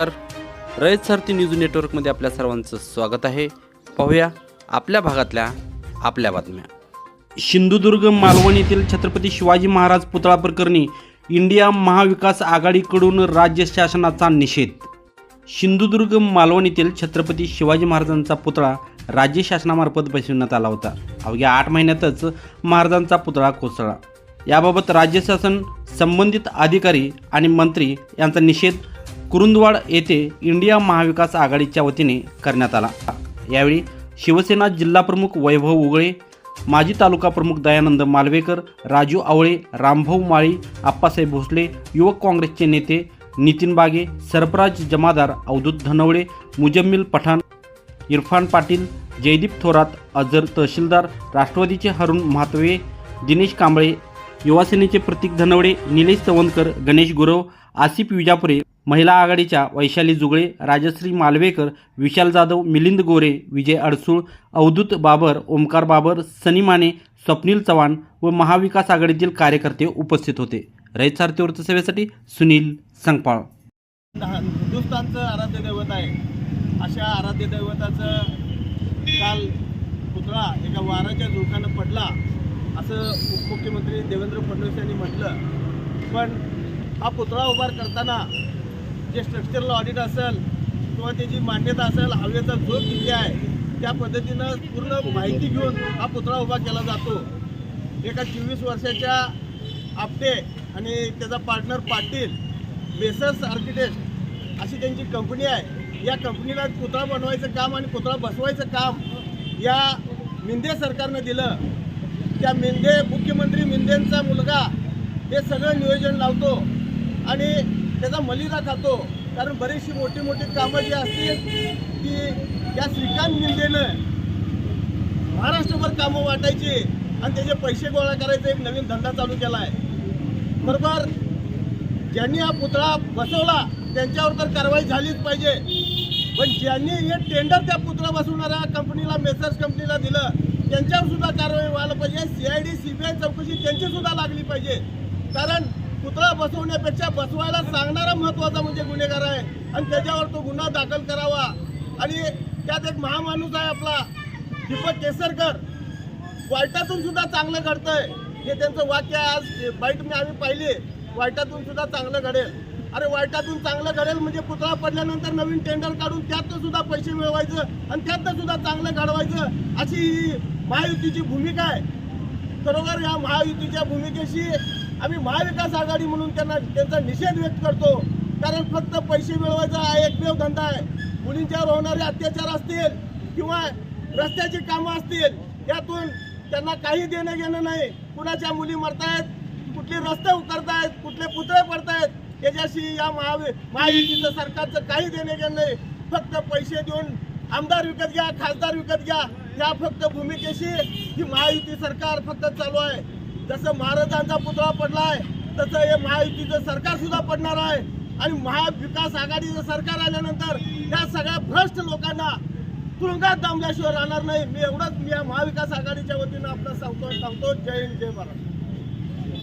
तर रयत सारथी न्यूज नेटवर्कमध्ये आपल्या सर्वांचं स्वागत आहे. पाहूया आपल्या भागातल्या आपल्या बातम्या. सिंधुदुर्ग मालवण येथील छत्रपती शिवाजी महाराज पुतळा प्रकरणी इंडिया महाविकास आघाडीकडून राज्य शासनाचा निषेध. सिंधुदुर्ग मालवण येथील छत्रपती शिवाजी महाराजांचा पुतळा राज्य शासनामार्फत बसविण्यात आला होता. अवघ्या आठ महिन्यातच महाराजांचा पुतळा कोसळला. याबाबत राज्य शासन संबंधित अधिकारी आणि मंत्री यांचा निषेध कुरुंदवाड येथे इंडिया महाविकास आघाडीच्या वतीने करण्यात आला. यावेळी शिवसेना जिल्हाप्रमुख वैभव उगळे माजी तालुका प्रमुख दयानंद मालवेकर राजू आवळे रामभाऊ माळी आप्पासाहेब भोसले युवक काँग्रेसचे नेते नितीन बागे सरफराज जमादार अवधूत धनवडे मुजम्मिल पठाण इरफान पाटील जयदीप थोरात अझर तहसीलदार राष्ट्रवादीचे हरुण म्हातवे दिनेश कांबळे युवासेनेचे प्रतीक धनवडे निलेश चवणकर गणेश गुरव आसिफ विजापुरे महिला आघाडीच्या वैशाली जुगळे राजश्री मालवेकर विशाल जाधव मिलिंद गोरे विजय अडसूळ अवधूत बाबर ओमकार बाबर सनी माने स्वप्नील चव्हाण व महाविकास आघाडीतील कार्यकर्ते उपस्थित होते. रयत सारथी वृत्तसेवेसाठी सुनील संगपाळ. हिंदुस्थानचं आराध्य दैवत आहे. अशा आराध्य दैवताचं काल पुतळा एका वाराच्या झोकानं पडला असं उपमुख्यमंत्री देवेंद्र फडणवीस यांनी म्हटलं. पण हा पुतळा उभार करताना जे स्ट्रक्चरल ऑडिट असेल किंवा त्याची मान्यता असेल हवेचा झोक किती आहे त्या पद्धतीनं पूर्ण माहिती घेऊन हा पुतळा उभा केला जातो. एका चोवीस वर्षाच्या आपटे आणि त्याचा पार्टनर पाटील बेसर्स आर्किटेक्ट अशी त्यांची कंपनी आहे. या कंपनीला पुतळा बनवायचं काम आणि पुतळा बसवायचं काम या मिंदे सरकारनं दिलं. त्या मिंदे मुख्यमंत्री मिंदेंचा मुलगा हे सगळं नियोजन लावतो. आणि त्याचा मलिदा खातो कारण बरीचशी मोठी मोठी कामं जी असतील ती या श्रीकांत मिंदेनं महाराष्ट्रभर कामं वाटायची आणि त्याचे पैसे गोळा करायचा एक नवीन धंदा चालू केला आहे बरोबर? ज्यांनी हा पुतळा बसवला त्यांच्यावर तर कारवाई झालीच पाहिजे. पण ज्यांनी हे टेंडर त्या पुतळा बसवणाऱ्या कंपनीला मेसर्स कंपनीला दिलं त्यांच्यावर सुद्धा कारवाई व्हायला पाहिजे. सीआयडी सीबीआय चौकशी त्यांची सुद्धा लागली पाहिजे. कारण पुतळा बसवण्यापेक्षा बसवायला सांगणारा महत्त्वाचा म्हणजे गुन्हेगार आहे. आणि त्याच्यावर तो गुन्हा दाखल करावा. आणि त्यात एक महामाणूस आहे आपला दीपक केसरकर. वाईटातून सुद्धा चांगलं घडतंय. हे त्यांचं वाक्य आज. बाईट मी आम्ही पाहिले वाईटातून सुद्धा चांगलं घडेल. अरे वाईटातून चांगलं घडेल म्हणजे पुतळा पडल्यानंतर नवीन टेंडर काढून त्यातनं सुद्धा पैसे मिळवायचं आणि त्यातनं सुद्धा चांगलं घडवायचं अशी ही महायुतीची भूमिका आहे. खरोखर या महायुतीच्या भूमिकेशी आम्ही महाविकास आघाडी म्हणून त्यांना त्यांचा निषेध व्यक्त करतो. कारण फक्त पैसे मिळवायचा हा एकमेव धंदा आहे. मुलींच्यावर होणारे अत्याचार असतील किंवा रस्त्याची कामं असतील यातून त्यांना काही देणं घेणं नाही. कुणाच्या मुली मरतायत कुठले रस्ते उकरतायत कुठले पुतळे पडतायत याच्याशी या महावि महायुतीचं सरकारचं काही देणे घेणं नाही. फक्त पैसे देऊन आमदार विकत घ्या खासदार विकत घ्या. या फक्त भूमिकेशी ही महायुती सरकार फक्त चालू आहे. जसं महाराजांचा पुतळा पडलाय तसं हे महायुतीचं सरकार सुद्धा पडणार आहे. आणि महाविकास आघाडीचं सरकार आल्यानंतर या सगळ्या भ्रष्ट लोकांना तुरुंगात दमल्याशिवाय राहणार नाही. मी एवढंच मी या महाविकास आघाडीच्या वतीनं आपलं सांगतो सांगतो. जय हिंद जय महाराष्ट्र.